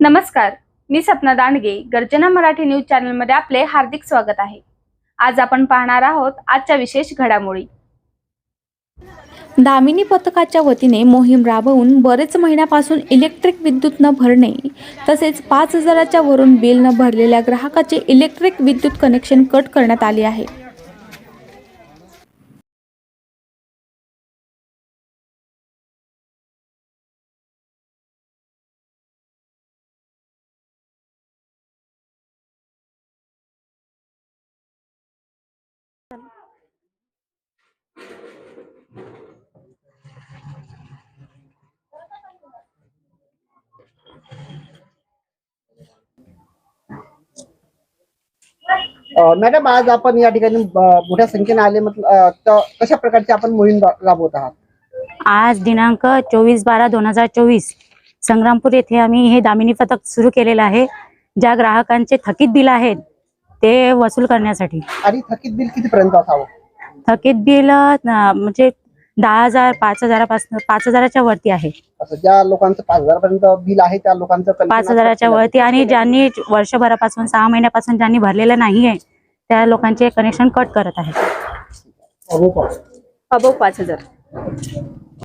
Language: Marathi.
नमस्कार मी सपना दांडगे गर्जना मराठी न्यूज चॅनलमध्ये आपले हार्दिक स्वागत आहे. आज आपण पाहणार आहोत आजच्या विशेष घडामोडी. दामिनी पथकाच्या वतीने मोहीम राबवून बरेच महिन्यापासून इलेक्ट्रिक विद्युत न भरणे तसेच पाच हजाराच्या वरून बिल न भरलेल्या ग्राहकाचे इलेक्ट्रिक विद्युत कनेक्शन कट करण्यात आले आहे. मॅडम आज आपण या ठिकाणी मोठ्या संख्येने आले म्हटलं तर कशा प्रकारची आपण मोहीम राबवत आहात? आज दिनांक चोवीस बारा दोन हजार चोवीस संग्रामपूर येथे आम्ही हे दामिनी पथक सुरू केलेलं आहे ज्या ग्राहकांचे थकीत बिल आहेत ते वसूल करण्यासाठी. आणि थकीत बिल कितीपर्यंत असावं? थकीत बिल म्हणजे दहा हजार पाच हजारापासून पाच हजाराच्या वरती आहे. असं ज्या लोकांचं पाच हजारपर्यंत बिल आहे त्या लोकांचं पाच हजाराच्या वरती आणि. ज्यांनी वर्षभरापासून सहा महिन्यापासून ज्यांनी भरलेलं नाही आहे त्या लोकांचे कनेक्शन कट करत आहे. अबो पाच हजार.